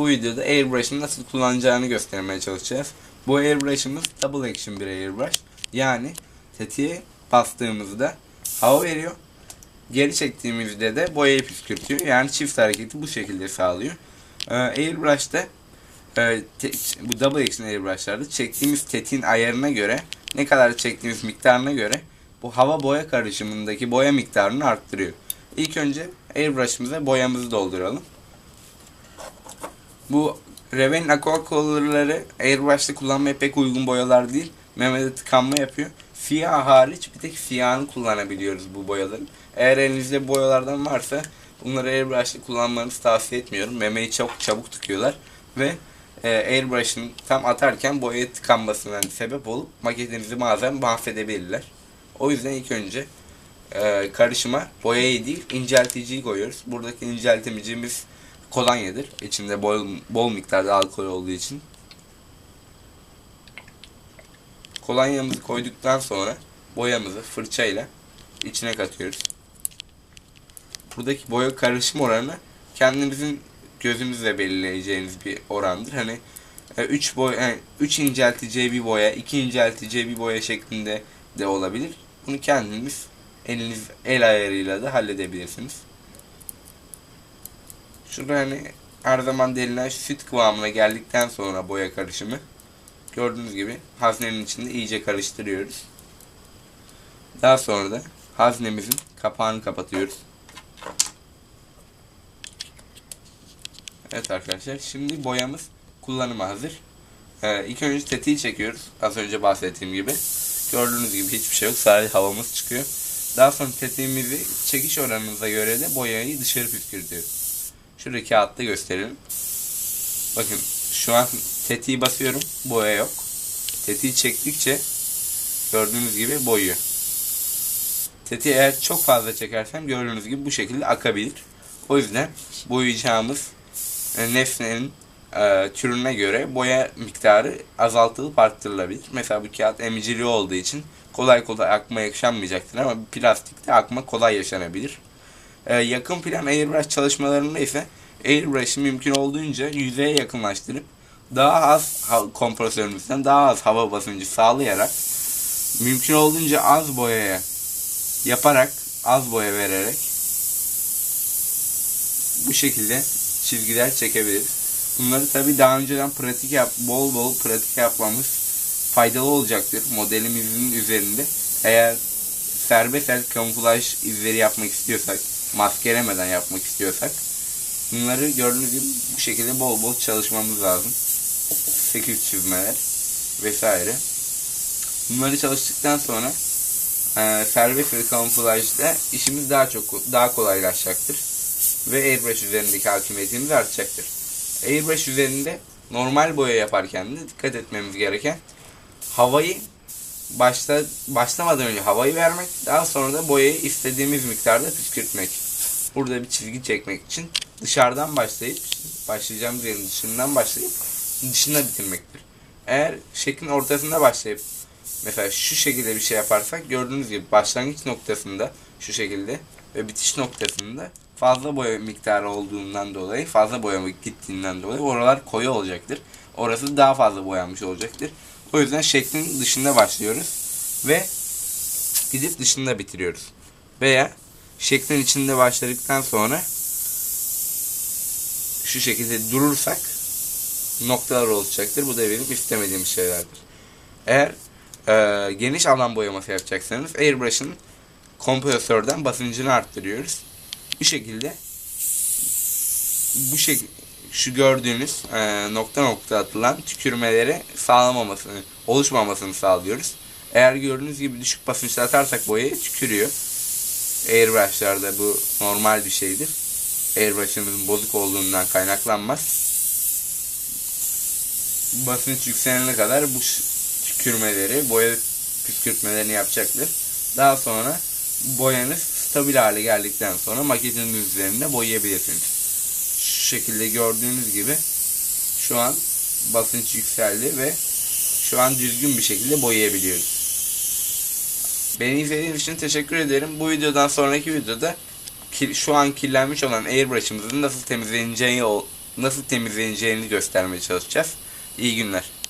bu videoda airbrush'ın nasıl kullanacağını göstermeye çalışacağız. Bu airbrush'ımız double action bir airbrush. Yani tetiğe bastığımızda hava veriyor. Geri çektiğimizde de boyayı püskürtüyor. Yani çift hareketi bu şekilde sağlıyor. Ee, airbrush'ta e, te- bu double action airbrush'larda çektiğimiz tetiğin ayarına göre ne kadar çektiğimiz miktarına göre bu hava boya karışımındaki boya miktarını arttırıyor. İlk önce airbrush'ımıza boyamızı dolduralım. Bu Reven'in aqua color'ları airbrush'ta kullanmaya pek uygun boyalar değil. Memede tıkanma yapıyor. Siyah hariç bir tek siyahını kullanabiliyoruz bu boyaların. Eğer elinizde boyalardan varsa bunları airbrush'ta kullanmanızı tavsiye etmiyorum. Memeyi çok çabuk tıkıyorlar ve e, airbrush'ın tam atarken boyaya tıkanmasına sebep olup maketinizi bazen mahvedebilirler. O yüzden ilk önce e, karışıma boyayı değil incelticiyi koyuyoruz. Buradaki inceltimicimiz kolonyadır. İçinde bol, bol miktarda alkol olduğu için. Kolonyamızı koyduktan sonra boyamızı fırçayla içine katıyoruz. Buradaki boya karışım oranı kendimizin gözümüzle belirleyeceğiniz bir orandır. Hani 3 boy yani 3 incelteceği bir boya, 2 incelteceği bir boya şeklinde de olabilir. Bunu kendiniz eliniz el ayarıyla da halledebilirsiniz. Şurada hani her zaman denilen süt kıvamına geldikten sonra boya karışımı gördüğünüz gibi haznenin içinde iyice karıştırıyoruz. Daha sonra da haznemizin kapağını kapatıyoruz. Evet arkadaşlar şimdi boyamız kullanıma hazır. Ee, ilk önce tetiği çekiyoruz. Az önce bahsettiğim gibi. Gördüğünüz gibi hiçbir şey yok. Sadece havamız çıkıyor. Daha sonra tetiğimizi çekiş oranımıza göre de boyayı dışarı püskürtüyoruz. Şurada kağıtta gösterelim. Bakın şu an tetiği basıyorum. Boya yok. Tetiği çektikçe gördüğünüz gibi boyuyor. Tetiği eğer çok fazla çekersem gördüğünüz gibi bu şekilde akabilir. O yüzden boyayacağımız e, nesnenin e, türüne göre boya miktarı azaltılıp arttırılabilir. Mesela bu kağıt emicili olduğu için kolay kolay akma yaşanmayacaktır ama plastikte akma kolay yaşanabilir. E, yakın plan airbrush çalışmalarında ise airbrush'ı mümkün olduğunca yüzeye yakınlaştırıp daha az kompresörümüzden daha az hava basıncı sağlayarak mümkün olduğunca az boyaya yaparak az boya vererek bu şekilde çizgiler çekebiliriz. Bunları tabi daha önceden pratik yap, bol bol pratik yapmamız faydalı olacaktır modelimizin üzerinde. Eğer serbest el kamuflaj izleri yapmak istiyorsak, maskelemeden yapmak istiyorsak bunları gördüğünüz gibi bu şekilde bol bol çalışmamız lazım. 8 çizmeler vesaire. Bunları çalıştıktan sonra e, serbest ve kamuflajda işimiz daha çok daha kolaylaşacaktır ve airbrush üzerindeki hakimiyetimiz artacaktır. Airbrush üzerinde normal boya yaparken de dikkat etmemiz gereken havayı başta başlamadan önce havayı vermek, daha sonra da boyayı istediğimiz miktarda püskürtmek. Burada bir çizgi çekmek için dışarıdan başlayıp başlayacağımız yerin dışından başlayıp dışında bitirmektir. Eğer şeklin ortasında başlayıp mesela şu şekilde bir şey yaparsak gördüğünüz gibi başlangıç noktasında şu şekilde ve bitiş noktasında fazla boya miktarı olduğundan dolayı fazla boyama gittiğinden dolayı oralar koyu olacaktır. Orası daha fazla boyanmış olacaktır. O yüzden şeklin dışında başlıyoruz ve gidip dışında bitiriyoruz. Veya şeklin içinde başladıktan sonra şu şekilde durursak noktalar oluşacaktır. Bu da benim istemediğim şeylerdir. Eğer e, geniş alan boyaması yapacaksanız airbrush'ın kompresörden basıncını arttırıyoruz. Bu şekilde bu şekilde şu gördüğünüz e, nokta nokta atılan tükürmeleri sağlamamasını, oluşmamasını sağlıyoruz. Eğer gördüğünüz gibi düşük basınçta atarsak boyayı tükürüyor. Airbrush'larda bu normal bir şeydir. Airbrush'ımızın bozuk olduğundan kaynaklanmaz. Basınç yükselene kadar bu tükürmeleri, boya püskürtmelerini yapacaktır. Daha sonra boyanız stabil hale geldikten sonra maketiniz üzerinde boyayabilirsiniz. Şekilde gördüğünüz gibi şu an basınç yükseldi ve şu an düzgün bir şekilde boyayabiliyoruz. Beni izlediğiniz için teşekkür ederim. Bu videodan sonraki videoda şu an kirlenmiş olan airbrush'ımızın nasıl temizleneceği nasıl temizleneceğini göstermeye çalışacağız. İyi günler.